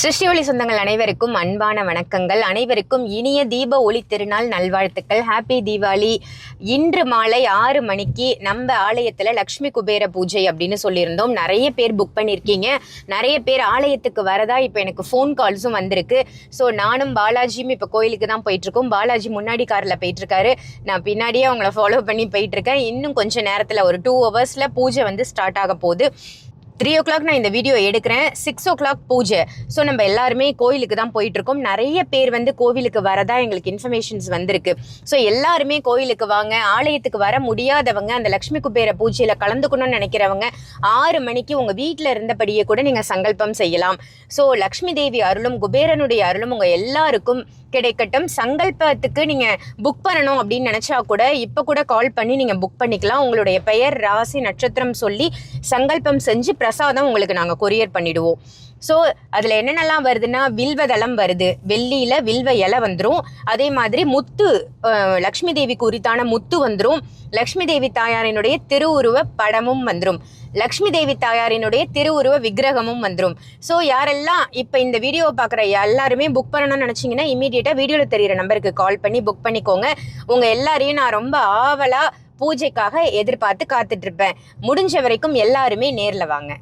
சிருஷ்டி ஒளி சொந்தங்கள் அனைவருக்கும் அன்பான வணக்கங்கள். அனைவருக்கும் இனிய தீப ஒளி திருநாள் நல்வாழ்த்துக்கள். ஹாப்பி தீபாவளி இன்று மாலை ஆறு மணிக்கு நம்ம ஆலயத்தில் லக்ஷ்மி குபேர பூஜை அப்படின்னு சொல்லியிருந்தோம். நிறைய பேர் புக் பண்ணியிருக்கீங்க நிறைய பேர் ஆலயத்துக்கு வரதா இப்போ எனக்கு ஃபோன் கால்ஸும் வந்திருக்கு. ஸோ நானும் பாலாஜியும் இப்போ கோயிலுக்கு தான் போயிட்டுருக்கோம். பாலாஜி முன்னாடி காரில் போயிட்டுருக்காரு. நான் பின்னாடியே அவங்கள ஃபாலோ பண்ணி போயிட்டுருக்கேன். இன்னும் கொஞ்சம் நேரத்தில் ஒரு டூ ஹவர்ஸில் பூஜை வந்து ஸ்டார்ட் ஆக போகுது. த்ரீ ஓ கிளாக் நான் இந்த வீடியோ எடுக்கிறேன். சிக்ஸ் ஓ கிளாக் பூஜை. ஸோ நம்ம எல்லாருமே கோயிலுக்கு தான் போயிட்டு இருக்கோம் நிறைய பேர் வந்து கோவிலுக்கு வரதா எங்களுக்கு இன்ஃபர்மேஷன்ஸ் வந்திருக்கு. ஸோ எல்லாருமே கோயிலுக்கு வாங்க. ஆலயத்துக்கு வர முடியாதவங்க அந்த லக்ஷ்மி குபேர பூஜையில் கலந்துக்கணும்னு நினைக்கிறவங்க ஆறு மணிக்கு உங்கள் வீட்டில் இருந்தபடியே கூட நீங்கள் சங்கல்பம் செய்யலாம். ஸோ லக்ஷ்மி தேவி அருளும் குபேரனுடைய அருளும் உங்கள் எல்லாருக்கும் கிடைக்கட்டும். சங்கல்பத்துக்கு நீங்கள் புக் பண்ணணும் அப்படின்னு நினச்சா கூட இப்போ கூட கால் பண்ணி நீங்கள் புக் பண்ணிக்கலாம். உங்களுடைய பெயர் ராசி நட்சத்திரம் சொல்லி சங்கல்பம் செஞ்சு பிரசாதம் உங்களுக்கு நாங்கள் கொரியர் பண்ணிவிடுவோம் ஸோ அதில் என்னென்னலாம் வருதுன்னா வில்வதளம் வருது. வெள்ளியில் வில்வ இலை வந்துடும் அதே மாதிரி முத்து லக்ஷ்மி தேவிக்கு உரித்தான முத்து வந்துடும் லக்ஷ்மி தேவி தாயாரினுடைய திருவுருவ படமும் வந்துடும் லக்ஷ்மி தேவி தாயாரினுடைய திருவுருவ விக்கிரகமும் வந்துடும் ஸோ யாரெல்லாம் இப்போ இந்த வீடியோவை பார்க்குற எல்லாருமே புக் பண்ணணும்னு நினச்சிங்கன்னா இமீடியட்டாக வீடியோவில் தெரியிற நம்பருக்கு கால் பண்ணி புக் பண்ணிக்கோங்க. உங்கள் எல்லாரையும் நான் ரொம்ப ஆவலாக பூஜைக்காக எதிர்பார்த்து காத்துட்ருப்பேன் முடிஞ்ச வரைக்கும் எல்லாருமே நேரில் வாங்க.